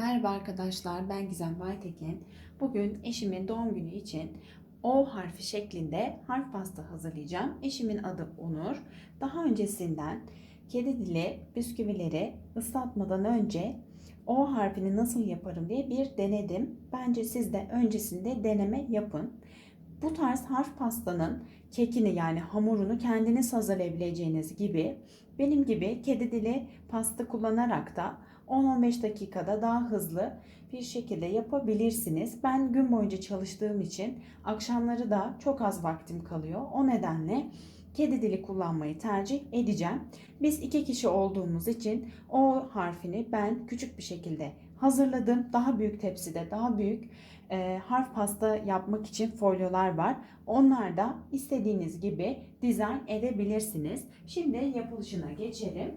Merhaba arkadaşlar, ben Gizem Baytekin. Bugün eşimin doğum günü için O harfi şeklinde harf pasta hazırlayacağım. Eşimin adı Onur. Daha öncesinden kedi dili bisküvileri ıslatmadan önce O harfini nasıl yaparım diye bir denedim. Bence siz de öncesinde deneme yapın. Bu tarz harf pastanın kekini yani hamurunu kendiniz hazırlayabileceğiniz gibi benim gibi kedi dili pasta kullanarak da 10-15 dakikada daha hızlı bir şekilde yapabilirsiniz. Ben gün boyunca çalıştığım için akşamları da çok az vaktim kalıyor. O nedenle kedi dili kullanmayı tercih edeceğim. Biz iki kişi olduğumuz için o harfini ben küçük bir şekilde hazırladım. Daha büyük tepside, daha büyük e, harf pasta yapmak için folyolar var. Onlar da istediğiniz gibi dizayn edebilirsiniz. Şimdi yapılışına geçelim.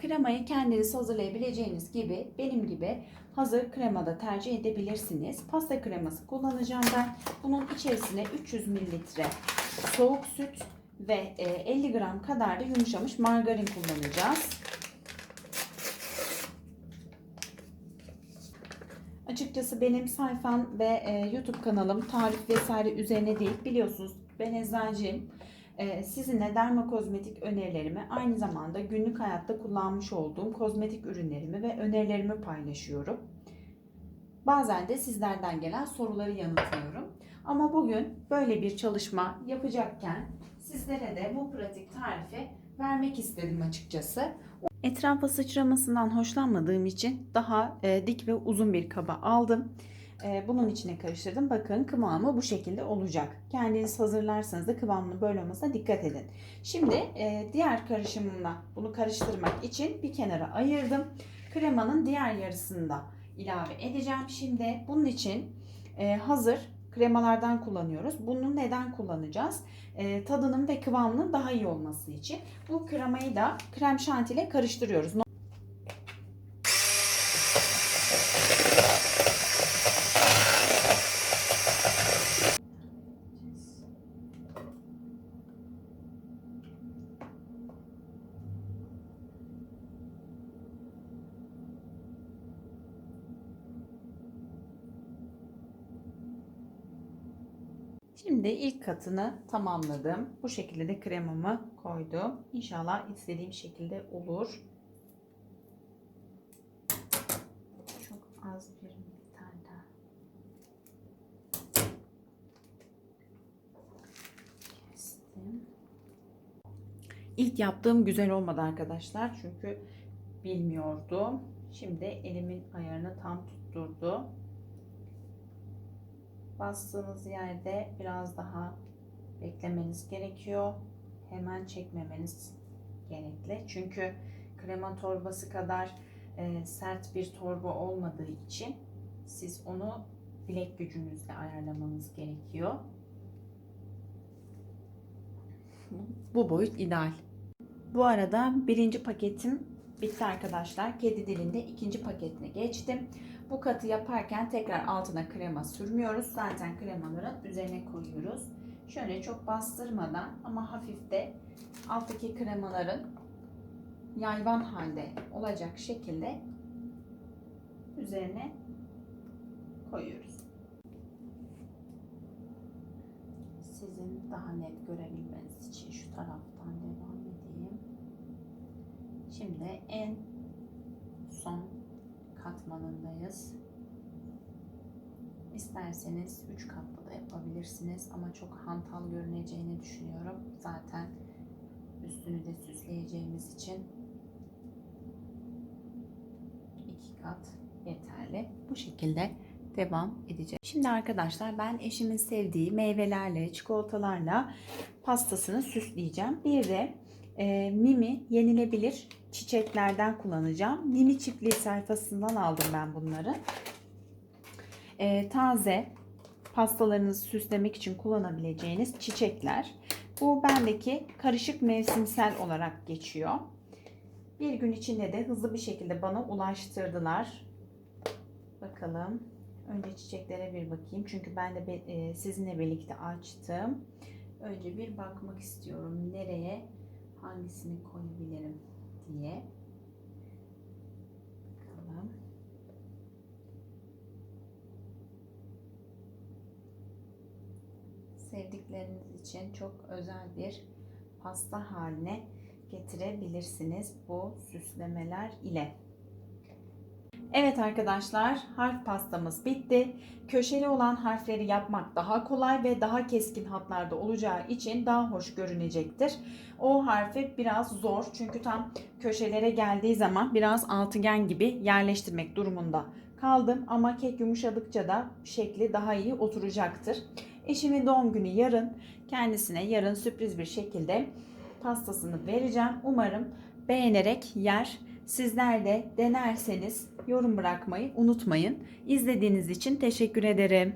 Kremayı kendiniz hazırlayabileceğiniz gibi benim gibi hazır kremada tercih edebilirsiniz. Pasta kreması kullanacağım ben. Bunun içerisine 300 mililitre soğuk süt ve e, 50 gram kadar da yumuşamış margarin kullanacağız. Açıkçası benim sayfam ve e, YouTube kanalım tarif vesaire üzerine değil. Biliyorsunuz ben eczacıyım. E, sizinle dermakozmetik önerilerimi aynı zamanda günlük hayatta kullanmış olduğum kozmetik ürünlerimi ve önerilerimi paylaşıyorum. Bazen de sizlerden gelen soruları yanıtlıyorum. Ama bugün böyle bir çalışma yapacakken sizlere de bu pratik tarifi vermek istedim açıkçası. Etrafa sıçramasından hoşlanmadığım için daha e, dik ve uzun bir kaba aldım. E, bunun içine karıştırdım. Bakın kıvamı bu şekilde olacak. Kendiniz hazırlarsanız da kıvamını böyle olmasına dikkat edin. Şimdi e, diğer karışımımla bunu karıştırmak için bir kenara ayırdım. Kremanın diğer yarısını da ilave edeceğim. Şimdi bunun için e, hazır kremalardan kullanıyoruz. Bunu neden kullanacağız? E, tadının ve kıvamının daha iyi olması için. Bu kremayı da krem şanti ile karıştırıyoruz. Şimdi ilk katını tamamladım. Bu şekilde de kremamı koydum. İnşallah istediğim şekilde olur. Çok az bir miktar daha. Kestim. İlk yaptığım güzel olmadı arkadaşlar. Çünkü bilmiyordum. Şimdi elimin ayarını tam tutturdu bastığınız yerde biraz daha beklemeniz gerekiyor. Hemen çekmemeniz gerekli. Çünkü krema torbası kadar e, sert bir torba olmadığı için siz onu bilek gücünüzle ayarlamanız gerekiyor. Bu boyut ideal. Bu arada birinci paketim bitti arkadaşlar. Kedi dilinde ikinci paketine geçtim. Bu katı yaparken tekrar altına krema sürmüyoruz. Zaten kremaları üzerine koyuyoruz. Şöyle çok bastırmadan ama hafif de alttaki kremaların yayvan halde olacak şekilde üzerine koyuyoruz. Sizin daha net görebilmeniz için şu taraftan devam. Şimdi en son katmanındayız. İsterseniz 3 katlı da yapabilirsiniz ama çok hantal görüneceğini düşünüyorum. Zaten üstünü de süsleyeceğimiz için iki kat yeterli. Bu şekilde devam edeceğim. Şimdi arkadaşlar ben eşimin sevdiği meyvelerle, çikolatalarla pastasını süsleyeceğim. Bir de e, Mimi yenilebilir çiçeklerden kullanacağım. Mimi çiftliği sayfasından aldım ben bunları. E, taze pastalarınızı süslemek için kullanabileceğiniz çiçekler. Bu bendeki karışık mevsimsel olarak geçiyor. Bir gün içinde de hızlı bir şekilde bana ulaştırdılar. Bakalım. Önce çiçeklere bir bakayım. Çünkü ben de e, sizinle birlikte açtım. Önce bir bakmak istiyorum. Nereye hangisini koyabilirim diye. Bakalım. Sevdikleriniz için çok özel bir pasta haline getirebilirsiniz bu süslemeler ile. Evet arkadaşlar harf pastamız bitti. Köşeli olan harfleri yapmak daha kolay ve daha keskin hatlarda olacağı için daha hoş görünecektir. O harfi biraz zor çünkü tam köşelere geldiği zaman biraz altıgen gibi yerleştirmek durumunda kaldım ama kek yumuşadıkça da şekli daha iyi oturacaktır. Eşimin doğum günü yarın. Kendisine yarın sürpriz bir şekilde pastasını vereceğim. Umarım beğenerek yer. Sizler de denerseniz yorum bırakmayı unutmayın. İzlediğiniz için teşekkür ederim.